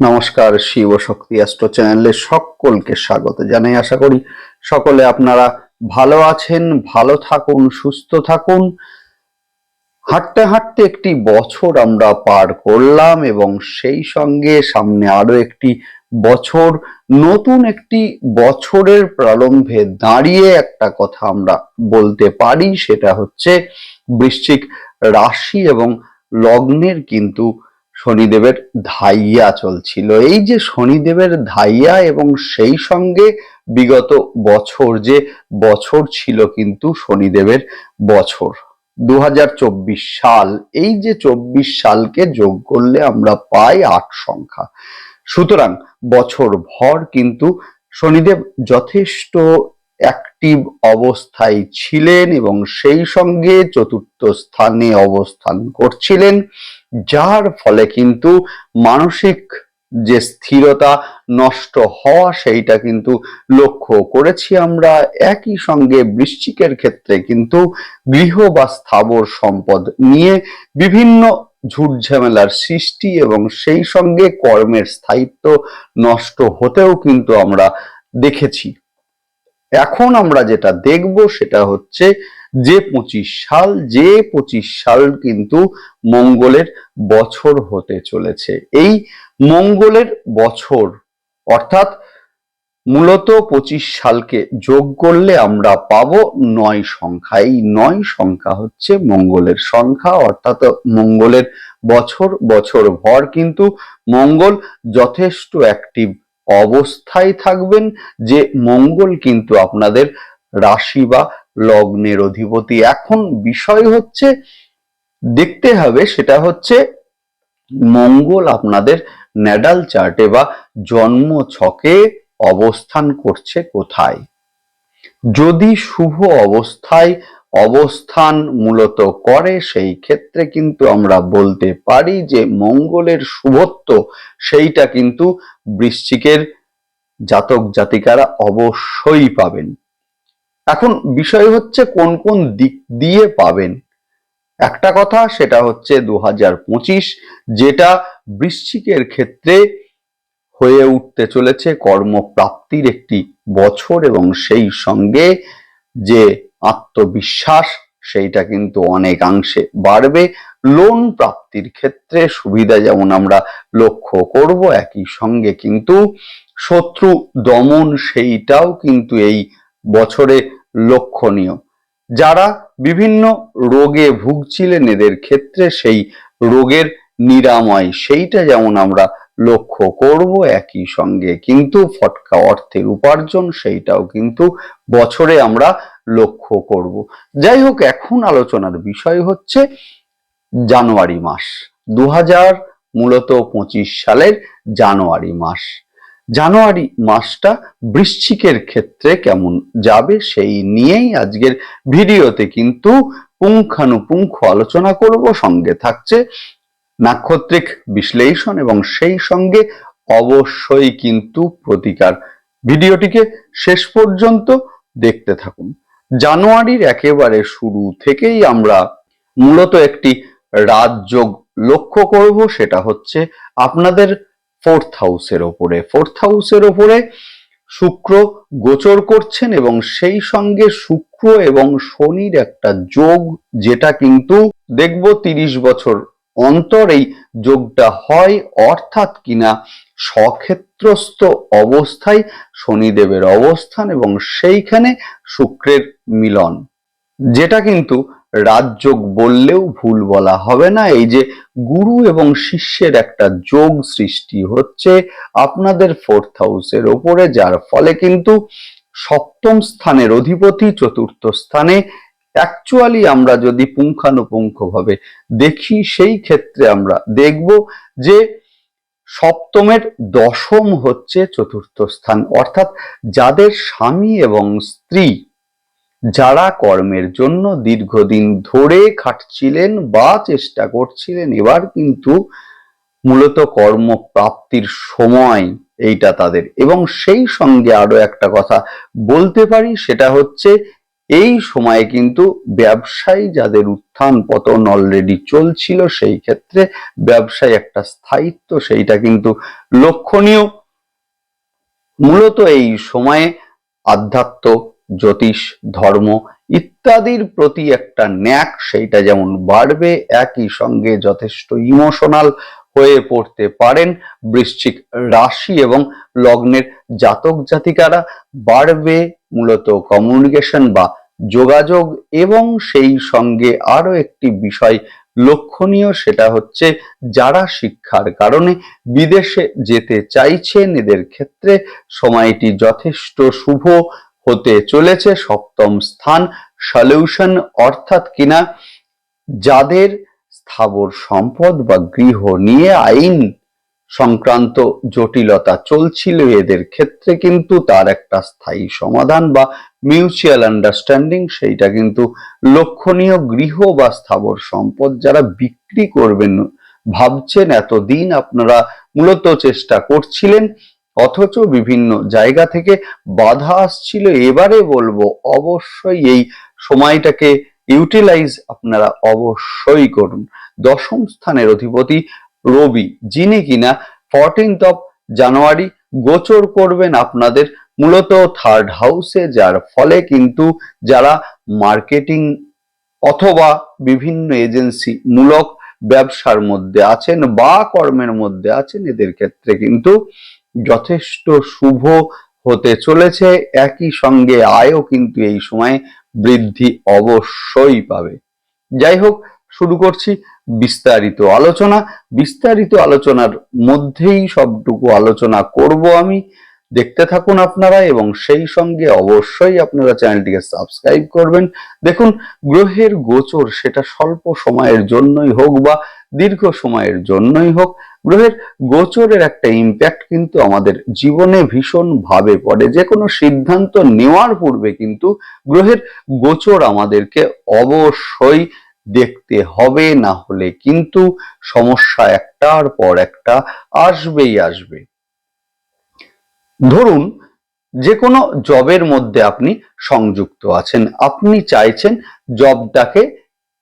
নমস্কার, শিব শক্তি অ্যাস্ট্রো চ্যানেলে সকলকে স্বাগত জানাই। আশা করি সকলে আপনারা ভালো আছেন, ভালো থাকুন, সুস্থ থাকুন। হাঁটতে হাঁটতে একটি বছর আমরা পার করলাম এবং সেই সঙ্গে সামনে আরও একটি বছর, নতুন একটি বছরের প্রারম্ভে দাঁড়িয়ে একটা কথা আমরা বলতে পারি, সেটা হচ্ছে বৃশ্চিক রাশি এবং লগ্নের কিন্তু শনিদেবের ধাইয়া চলছিল। এই যে শনিদেবের ধাইয়া এবং সেই সঙ্গে বিগত বছর যে বছর ছিল কিন্তু শনিদেবের বছর দু হাজার চব্বিশ সাল, এই যে চব্বিশ সালকে যোগ করলে আমরা পাই আট সংখ্যা। সুতরাং বছর ভর কিন্তু শনিদেব যথেষ্ট অ্যাক্টিভ অবস্থায় ছিলেন এবং সেই সঙ্গে চতুর্থ স্থানে অবস্থান করছিলেন। যার ফলে কিন্তু মানসিক যে স্থিরতা নষ্ট হওয়া সেইটা কিন্তু লক্ষ্য করেছি আমরা। একই সঙ্গে বৃশ্চিকের ক্ষেত্রে কিন্তু গৃহ বা স্থাবর সম্পদ নিয়ে বিভিন্ন ঝুট ঝামেলার সৃষ্টি এবং সেই সঙ্গে কর্মের স্থায়িত্ব নষ্ট হতেও কিন্তু আমরা দেখেছি। এখন আমরা যেটা দেখব সেটা হচ্ছে যে পঁচিশ সাল, যে পঁচিশ সাল কিন্তু মঙ্গলের বছর হতে চলেছে। এই মঙ্গলের বছর, অর্থাৎ মূলত পঁচিশ সালকে যোগ করলে আমরা পাবো নয় সংখ্যা। এই নয় সংখ্যা হচ্ছে মঙ্গলের সংখ্যা, অর্থাৎ মঙ্গলের বছর বছর ভর কিন্তু মঙ্গল যথেষ্ট অ্যাক্টিভ অবস্থায় থাকবেন, যে মঙ্গল কিন্তু আপনাদের রাশি বা লগ্নের অধিপতি। এখন বিষয় হচ্ছে, দেখতে হবে সেটা হচ্ছে, মঙ্গল আপনাদের ন্যাডাল চার্টে বা জন্ম ছকে অবস্থান করছে কোথায়? যদি শুভ অবস্থায় অবস্থান মূলত করে, সেই ক্ষেত্রে কিন্তু আমরা বলতে পারি যে মঙ্গলের শুভত্ব, সেইটা কিন্তু বৃশ্চিকের জাতক জাতিকারা অবশ্যই পাবেন। এখন বিষয় হচ্ছে কোন কোন দিক দিয়ে পাবেন। একটা কথা সেটা হচ্ছে দু হাজার পঁচিশ, যেটা বৃশ্চিকের ক্ষেত্রে হয়ে উঠতে চলেছে কর্মপ্রাপ্তির একটি বছর এবং সেই সঙ্গে যে আত্মবিশ্বাস সেইটা কিন্তু অনেকাংশে বাড়বে। লোন প্রাপ্তির ক্ষেত্রে সুবিধা যেমন আমরা লক্ষ্য করব, একই সঙ্গে কিন্তু শত্রু দমন সেইটাও কিন্তু এই বছরে লক্ষণীয়। যারা বিভিন্ন রোগে ভুগছিলেন এদের ক্ষেত্রে সেই রোগের নিরাময় সেইটা যেমন আমরা লক্ষ্য করব একই সঙ্গে। কিন্তু ফটকা অর্থের উপার্জন সেইটাও কিন্তু বছরে আমরা লক্ষ্য করব। যাই হোক, এখন আলোচনার বিষয় হচ্ছে জানুয়ারি মাস। দু হাজার মূলত পঁচিশ সালের জানুয়ারি মাস। জানুয়ারি মাসটা বৃশ্চিকের ক্ষেত্রে কেমন যাবে সেই নিয়েই আজকের ভিডিওতে কিন্তু পুঙ্খানুপুঙ্খ আলোচনা করব। সঙ্গে থাকছে নাক্ষত্রিক বিশ্লেষণ এবং সেই সঙ্গে অবশ্যই কিন্তু প্রতিকার। ভিডিওটিকে শেষ পর্যন্ত দেখতে থাকুন। জানুয়ারির একেবারে শুরু থেকেই আমরা মূলত একটি রাজযোগ লক্ষ্য করব, সেটা হচ্ছে আপনাদের ফোর্থ হাউসের ওপরে। ফোর্থ হাউসের ওপরে শুক্র গোচর করছেন এবং সেই সঙ্গে শুক্র এবং শনির একটা যোগ, যেটা কিন্তু দেখব তিরিশ বছর অন্তর এই যোগটা হয়, অর্থাৎ কিনা সক্ষেত্রস্থ অবস্থায় শনিদেবের অবস্থান এবং সেইখানে শুক্রের মিলন। যেটা কিন্তু রাজযোগ বললেও ভুল বলা হবে না। এই যে গুরু এবং শিষ্যের একটা যোগ সৃষ্টি হচ্ছে আপনাদের ফোর্থ হাউসের ওপরে, যার ফলে কিন্তু সপ্তম স্থানের অধিপতি, চতুর্থ স্থানে অ্যাকচুয়ালি আমরা যদি পুঙ্খানুপুঙ্খভাবে দেখি, সেই ক্ষেত্রে আমরা দেখব যে সপ্তমের দশম হচ্ছে চতুর্থ স্থান। অর্থাৎ যাদের স্বামী এবং স্ত্রী যারা কর্মের জন্য দীর্ঘদিন ধরে খাটছিলেন বা চেষ্টা করছিলেন, এবার কিন্তু মূলত কর্মপ্রাপ্তির সময় এইটা তাদের। এবং সেই সঙ্গে আরও একটা কথা বলতে পারি, সেটা হচ্ছে এই সময়ে কিন্তু ব্যবসায়ী যাদের উত্থান পতন অলরেডি চলছিল, সেই ক্ষেত্রে ব্যবসায় একটা স্থায়িত্ব, সেইটা কিন্তু লক্ষণীয়। মূলত এই সময়ে আধ্যাত্ম জ্যোতিষ, ধর্ম ইত্যাদির প্রতি একটা ন্যাক সেইটা যেমন বাড়বে, একই সঙ্গে যথেষ্ট ইমোশনাল হয়ে পড়তে পারেন বৃশ্চিক রাশি এবং লগ্নের জাতক জাতিকারা। বাড়বে মূলত কমিউনিকেশন বা যোগাযোগ এবং সেই সঙ্গে আরও একটি বিষয় লক্ষণীয় সেটা হচ্ছে যারা শিক্ষার কারণে বিদেশে যেতে চাইছেন, এদের ক্ষেত্রে সময়টি যথেষ্ট শুভ। হতে চলেছে সপ্তম স্থান সলিউশন অর্থাৎ কিনা? যাদের স্থাবর সম্পদ বা গৃহ নিয়ে আইন সংক্রান্ত জটিলতা চলছিল, এদের ক্ষেত্রে কিন্তু তার একটা স্থায়ী সমাধান বা মিউচুয়াল আন্ডারস্ট্যান্ডিং সেইটা কিন্তু লক্ষণীয় গৃহ বা স্থাবর সম্পদ যারা বিক্রি করবেন, ভাবছেন, এতদিন আপনারা মূলত চেষ্টা করছিলেন। অথচ বিভিন্ন জায়গা থেকে বাধা আসছিল। এবারে বলব, অবশ্যই এই সময়টাকে ইউটিলাইজ আপনারা অবশ্যই করুন। দশম স্থানের অধিপতি রবি, যিনি কিনা ফোরটিন্থ অফ জানুয়ারি গোচর করবেন আপনাদের মূলত থার্ড হাউসে যার ফলে কিন্তু যারা মার্কেটিং অথবা বিভিন্ন এজেন্সি মূলক ব্যবসার মধ্যে আছেন বা কর্মের মধ্যে আছেন, এদের ক্ষেত্রে কিন্তু যথেষ্ট শুভ হতে চলেছে। একই সঙ্গে আয়ও কিন্তু এই সময়ে বৃদ্ধি অবশ্যই পাবে। যাই হোক, শুরু করছি বিস্তারিত আলোচনা। বিস্তারিত আলোচনার মধ্যেই সবটুকু আলোচনা করব আমি। দেখতে থাকুন আপনারা এবং সেই সঙ্গে অবশ্যই আপনারা চ্যানেলটিকে সাবস্ক্রাইব করবেন। দেখুন, গ্রহের গোচর সেটা স্বল্প সময়ের জন্যই হোক বা দীর্ঘ সময়ের জন্যই হোক, গ্রহের গোচরের একটা ইম্প্যাক্ট কিন্তু আমাদের জীবনে ভীষণ ভাবে পড়ে। যে কোনো সিদ্ধান্ত নেওয়ার পূর্বে কিন্তু গ্রহের গোচর আমাদেরকে অবশ্যই দেখতে হবে, না হলে কিন্তু সমস্যা একটার পর একটা আসবেই আসবে। ধরুন, যে কোনো জবের মধ্যে আপনি সংযুক্ত আছেন। আপনি চাইছেন জবটাকে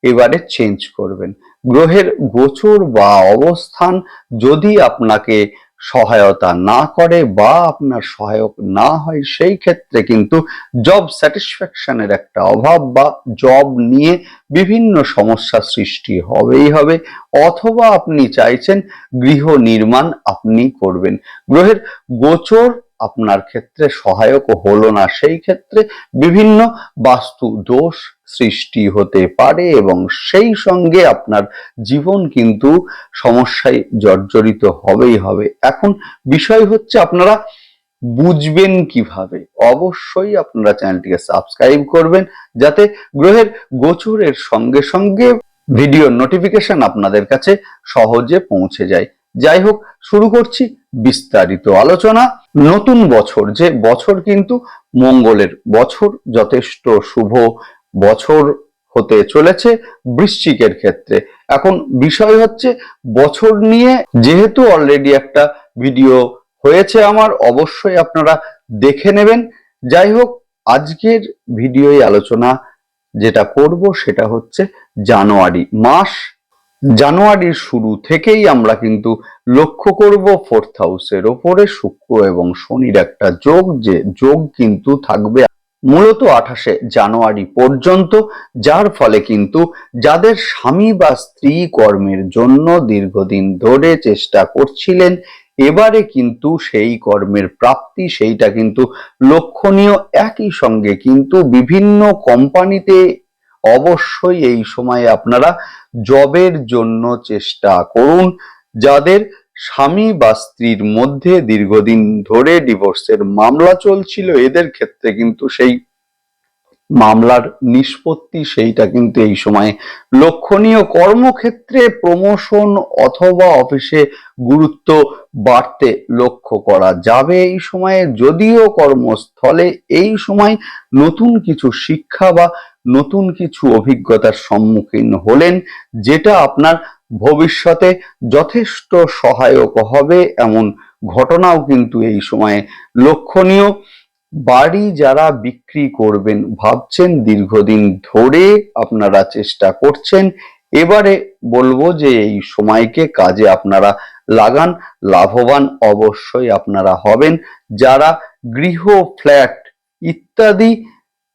এবারে চেঞ্জ করবেন। গ্রহের গোচর বা অবস্থান যদি আপনাকে সহায়তা না করে বা আপনার সহায়ক না হয়, সেই ক্ষেত্রে কিন্তু জব স্যাটিসফ্যাকশনের একটা অভাব বা জব নিয়ে বিভিন্ন সমস্যা সৃষ্টি হবেই হবে। অথবা আপনি চাইছেন গৃহ নির্মাণ আপনি করবেন। গ্রহের গোচর আপনার ক্ষেত্রে সহায়ক হলো না, সেই ক্ষেত্রে বিভিন্ন বাস্তু দোষ সৃষ্টি হতে পারে এবং সেই সঙ্গে আপনার জীবন কিন্তু সমস্যায় জর্জরিত হবেই হবে। এখন বিষয় হচ্ছে আপনারা বুঝবেন কীভাবে? অবশ্যই আপনারা চ্যানেলটিকে সাবস্ক্রাইব করবেন যাতে গ্রহের গোচরের সঙ্গে সঙ্গে ভিডিও নোটিফিকেশন আপনাদের কাছে সহজে পৌঁছে যায়। যাই হোক, শুরু করছি বিস্তারিত আলোচনা। নতুন বছর, যে বছর কিন্তু মঙ্গলের বছর, যথেষ্ট শুভ বছর হতে চলেছে বৃশ্চিকের ক্ষেত্রে। এখন বিষয় হচ্ছে, বছর নিয়ে যেহেতু অলরেডি একটা ভিডিও হয়েছে আমার, অবশ্যই আপনারা দেখে নেবেন। যাই হোক, আজকের ভিডিওয় আলোচনা যেটা করব সেটা হচ্ছে জানুয়ারি মাস। জানুয়ারির শুরু থেকেই আমরা কিন্তু লক্ষ্য করব ফোর্থ হাউসের ওপরে শুক্র এবং শনির একটা যোগ, যে যোগ কিন্তু থাকবে মূলত আঠাশে জানুয়ারি পর্যন্ত, যার ফলে কিন্তু যাদের স্বামী বা স্ত্রী কর্মের জন্য দীর্ঘদিন ধরে চেষ্টা করছিলেন, এবারে কিন্তু সেই কর্মের প্রাপ্তি, সেইটা কিন্তু লক্ষণীয়। একই সঙ্গে কিন্তু বিভিন্ন কোম্পানিতে অবশ্যই এই সময়ে আপনারা জবের জন্য চেষ্টা করুন। যাদের স্বামী বা স্ত্রীর মধ্যে দীর্ঘদিন ধরে ডিভোর্সের মামলা চলছিল, এদের ক্ষেত্রে কিন্তু সেই মামলার নিষ্পত্তি সেইটা কিন্তু এই সময়ে লক্ষণীয়। কর্মক্ষেত্রে প্রমোশন অথবা অফিসে গুরুত্ব বাড়তে লক্ষ্য করা যাবে এই সময়ে। যদিও কর্মস্থলে এই সময় নতুন কিছু শিক্ষা বা নতুন কিছু অভিজ্ঞতার সম্মুখীন হলেন, যেটা আপনার ভবিষ্যতে যথেষ্ট সহায়ক হবে এমন ঘটনাও কিন্তু এই সময়ে লক্ষণীয়। বাড়ি যারা বিক্রি করবেন ভাবছেন দীর্ঘদিন ধরে আপনারা চেষ্টা করছেন, এবারে বলব যে এই সময়কে কাজে আপনারা লাগান, লাভবান অবশ্যই আপনারা হবেন। যারা গৃহ ফ্ল্যাট ইত্যাদি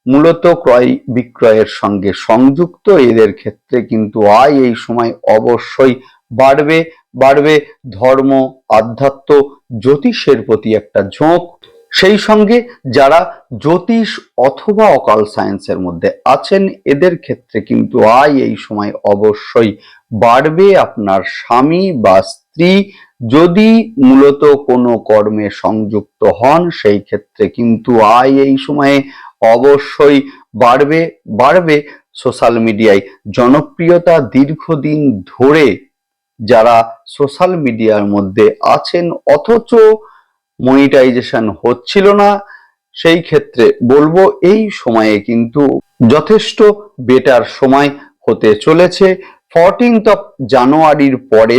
মূলত ক্রয় বিক্রয়ের সঙ্গে সংযুক্ত, এদের ক্ষেত্রে কিন্তু আয় এই সময় অবশ্যই বাড়বে। বাড়বে ধর্ম, আধ্যাত্ম, জ্যোতিষের প্রতি একটা ঝোঁক। সেই সঙ্গে যারা জ্যোতিষ অথবা অকাল সায়েন্সের মধ্যে আছেন, এদের ক্ষেত্রে কিন্তু আয় এই সময় অবশ্যই বাড়বে। আপনার স্বামী বা স্ত্রী যদি মূলত কোনো কর্মে সংযুক্ত হন, সেই ক্ষেত্রে কিন্তু আয় এই সময়ে অবশ্যই বাড়বে। বাড়বে সোশ্যাল মিডিয়ায় জনপ্রিয়তা দীর্ঘদিন ধরে যারা সোশ্যাল মিডিয়ার মধ্যে আছেন, অথচ মনিটাইজেশন হচ্ছিল না, সেই ক্ষেত্রে বলব এই সময়ে কিন্তু যথেষ্ট বেটার সময় হতে চলেছে। ফরটিন্থ অফ জানুয়ারির পরে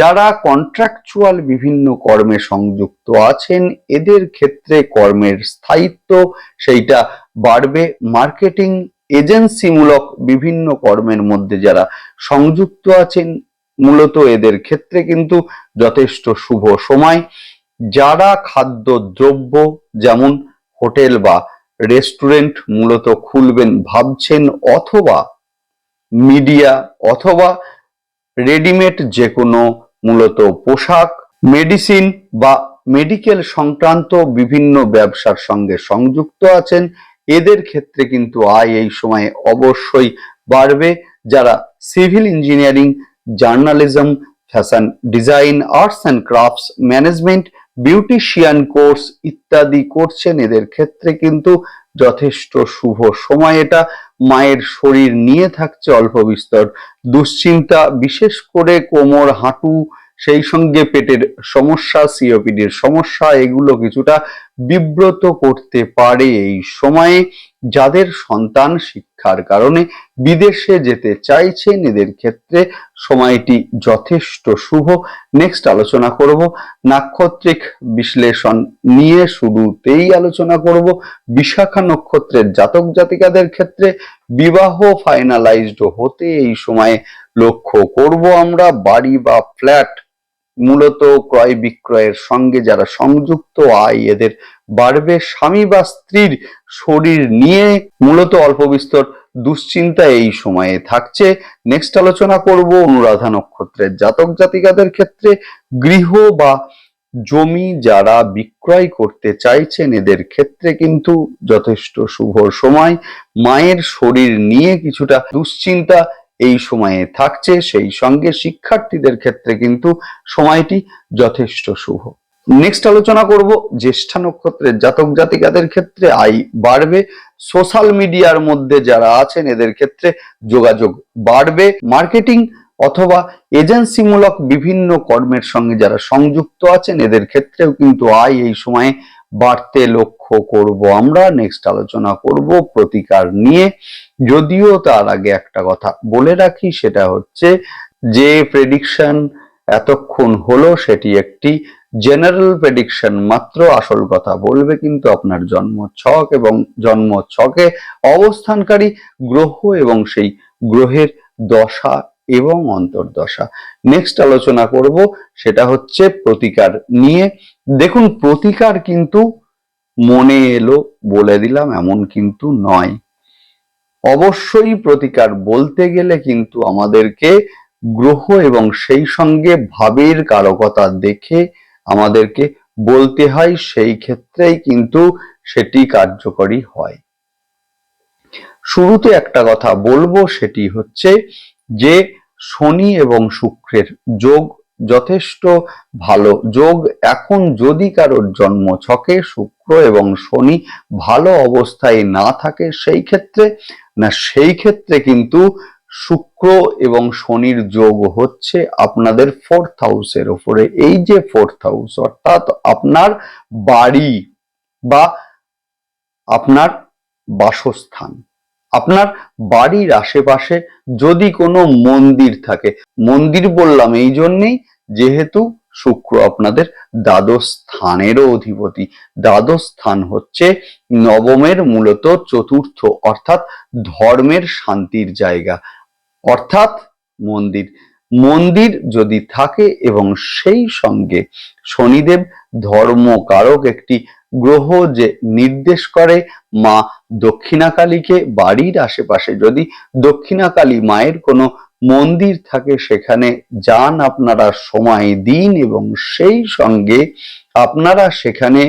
যারা কন্ট্রাকচুয়াল বিভিন্ন কর্মে সংযুক্ত আছেন, এদের ক্ষেত্রে কর্মের স্থায়িত্ব সেইটা বাড়বে। মার্কেটিং এজেন্সিমূলক বিভিন্ন কর্মের মধ্যে যারা সংযুক্ত আছেন, মূলত এদের ক্ষেত্রে কিন্তু যথেষ্ট শুভ সময়। যারা খাদ্য দ্রব্য যেমন হোটেল বা রেস্টুরেন্ট, মূলত খুলবেন ভাবছেন অথবা মিডিয়া অথবা রেডিমেড যে কোনো মূলত পোশাক, মেডিসিন বা মেডিকেল সংক্রান্ত বিভিন্ন ব্যবসার সঙ্গে সংযুক্ত আছেন, এদের ক্ষেত্রে কিন্তু আয় এই সময়ে অবশ্যই বাড়বে। যারা civil engineering, journalism, fashion design, arts and crafts management beautician course ইত্যাদি করছেন, এদের ক্ষেত্রে কিন্তু যথেষ্ট শুভ সময় এটা। মায়ের শরীর নিয়ে থাকছে অল্প বিস্তর দুশ্চিন্তা, বিশেষ করে কোমর, হাঁটু, সেই সঙ্গে পেটের সমস্যা, সিওপিডির সমস্যা, এগুলো কিছুটা বিব্রত করতে পারে এই সময়ে। যাদের সন্তান শিক্ষার কারণে বিদেশে যেতে চাইছেন, এদের ক্ষেত্রে সময়টি যথেষ্ট শুভ। নেক্সট আলোচনা করব, নাক্ষত্রিক বিশ্লেষণ নিয়ে শুরুতেই আলোচনা করব। বিশাখা নক্ষত্রের জাতক জাতিকাদের ক্ষেত্রে বিবাহ ফাইনালাইজড হতে এই সময়ে লক্ষ্য করব আমরা। বাড়ি বা ফ্ল্যাট মূলত ক্রয় বিক্রয়ের সঙ্গে যারা সংযুক্ত, আয় এদের বাড়বে। স্বামী বা স্ত্রীর শরীর নিয়ে মূলত অল্প বিস্তর দুশ্চিন্তা এই সময়ে থাকছে। নেক্সট আলোচনা করব অনুরাধা নক্ষত্রের জাতক জাতিকাদের ক্ষেত্রে গৃহ বা জমি যারা বিক্রয় করতে চাইছেন এদের ক্ষেত্রে কিন্তু যথেষ্ট শুভ সময়। মায়ের শরীর নিয়ে কিছুটা দুশ্চিন্তা এই সময়ে থাকছে। সেই সঙ্গে শিক্ষার্থীদের ক্ষেত্রে কিন্তু সময়টি যথেষ্ট শুভ। নেক্সট আলোচনা করব জ্যেষ্ঠা নক্ষত্রের জাতক জাতিকাদের ক্ষেত্রে আয় বাড়বে। সোশ্যাল মিডিয়ার মধ্যে যারা আছেন, এদের ক্ষেত্রে যোগাযোগ বাড়বে। মার্কেটিং অথবা এজেন্সিমূলক বিভিন্ন কর্মের সঙ্গে যারা সংযুক্ত আছেন, এদের ক্ষেত্রেও কিন্তু আয় এই সময়ে বাড়তে লক্ষ্য করব আমরা। নেক্সট আলোচনা করব প্রতিকার নিয়ে। যদিও তার আগে একটা কথা বলে রাখি, সেটা হচ্ছে যে প্রেডিকশন এতক্ষণ হলো, সেটি একটি জেনারেল প্রেডিকশন মাত্র আসল কথা বলবে কিন্তু আপনার জন্ম ছক এবং জন্ম ছকে অবস্থানকারী গ্রহ এবং সেই গ্রহের দশা এবং অন্তর্দশা। নেক্সট আলোচনা করব, সেটা হচ্ছে প্রতিকার নিয়ে। দেখুন, প্রতিকার কিন্তু মনে এলো, বলে দিলাম, এমন কিন্তু নয়। অবশ্যই প্রতিকার বলতে গেলে কিন্তু আমাদেরকে গ্রহ এবং সেই সঙ্গে ভাবের কারকতা দেখে আমাদেরকে বলতে হয়, সেই ক্ষেত্রেই কিন্তু সেটি কার্যকরী হয়। শুরুতে একটা কথা বলব, সেটি হচ্ছে যে শনি এবং শুক্রের যোগ যথেষ্ট ভালো। যোগ এখন যদি কারোর জন্ম ছকে, শুক্র এবং শনি ভালো অবস্থায় না থাকে, সেই ক্ষেত্রে, না, সেই ক্ষেত্রে কিন্তু শুক্র এবং শনির যোগ হচ্ছে আপনাদের ফোর্থ হাউসের উপরে। এই যে ফোর্থ হাউস অর্থাৎ আপনার বাড়ি বা আপনার বাসস্থান, আপনার বাড়ির আশেপাশে যদি কোনো মন্দির থাকে, মন্দির বললাম এই জন্যেই যেহেতু শুক্র আপনাদের দ্বাদশ স্থানেরও অধিপতি। দ্বাদশ স্থান হচ্ছে নবমের মূলত চতুর্থ, অর্থাৎ ধর্মের শান্তির জায়গা। অর্থাৎ মন্দির। মন্দির যদি থাকে এবং সেই সঙ্গে শনিদেব ধর্মকারক একটি গ্রহ যে নির্দেশ করে মা দক্ষিণাকালীকে বাড়ির আশেপাশে, যদি দক্ষিণাকালী মায়ের কোনো মন্দির থাকে সেখানে যান আপনারা সময় দিন এবং সেই সঙ্গে আপনারা সেখানে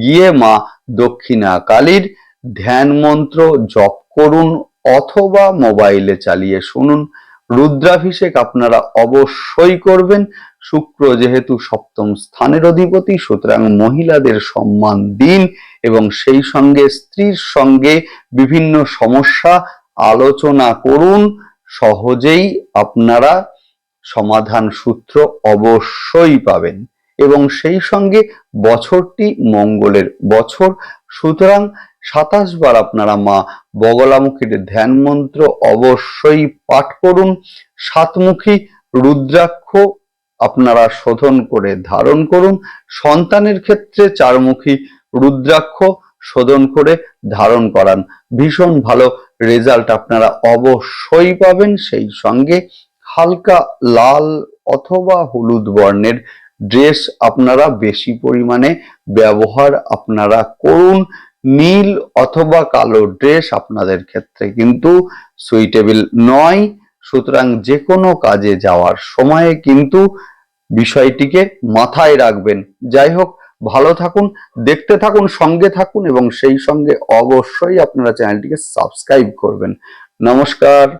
গিয়ে মা দক্ষিণা কালীর ধ্যান মন্ত্র জপ করুন অথবা মোবাইলে চালিয়ে শুনুন। রুদ্রাভিষেক আপনারা অবশ্যই করবেন। শুক্র যেহেতু সপ্তম স্থানের অধিপতি, সুতরাং মহিলাদের সম্মান দিন এবং সেই সঙ্গে স্ত্রীর সঙ্গে বিভিন্ন সমস্যা আলোচনা করুন। সহজেই আপনারা সমাধান সূত্র অবশ্যই পাবেন এবং সেই সঙ্গে বছরটি মঙ্গলের বছর। সুতরাং সাতাশ বার আপনারা মা বগলামুখীর ধ্যান মন্ত্র অবশ্যই পাঠ করুন। সাতমুখী রুদ্রাক্ষ আপনারা শোধন করে ধারণ করুন। সন্তানের ক্ষেত্রে চারমুখী রুদ্রাক্ষ শোধন করে ধারণ করান। ভীষণ ভালো রেজাল্ট আপনারা অবশ্যই পাবেন। সেই সঙ্গে হালকা লাল অথবা হলুদ বর্ণের ড্রেস আপনারা বেশি পরিমাণে ব্যবহার আপনারা করুন। নীল অথবা কালো ড্রেস আপনাদের ক্ষেত্রে কিন্তু সুইটেবল নয়। সুতরাং যে কোনো কাজে যাওয়ার সময়ে কিন্তু বিষয়টিকে মাথায় রাখবেন। যাই হোক, ভালো থাকুন, দেখতে থাকুন, সঙ্গে থাকুন এবং সেই সঙ্গে অবশ্যই আপনারা চ্যানেলটিকে সাবস্ক্রাইব করবেন। নমস্কার।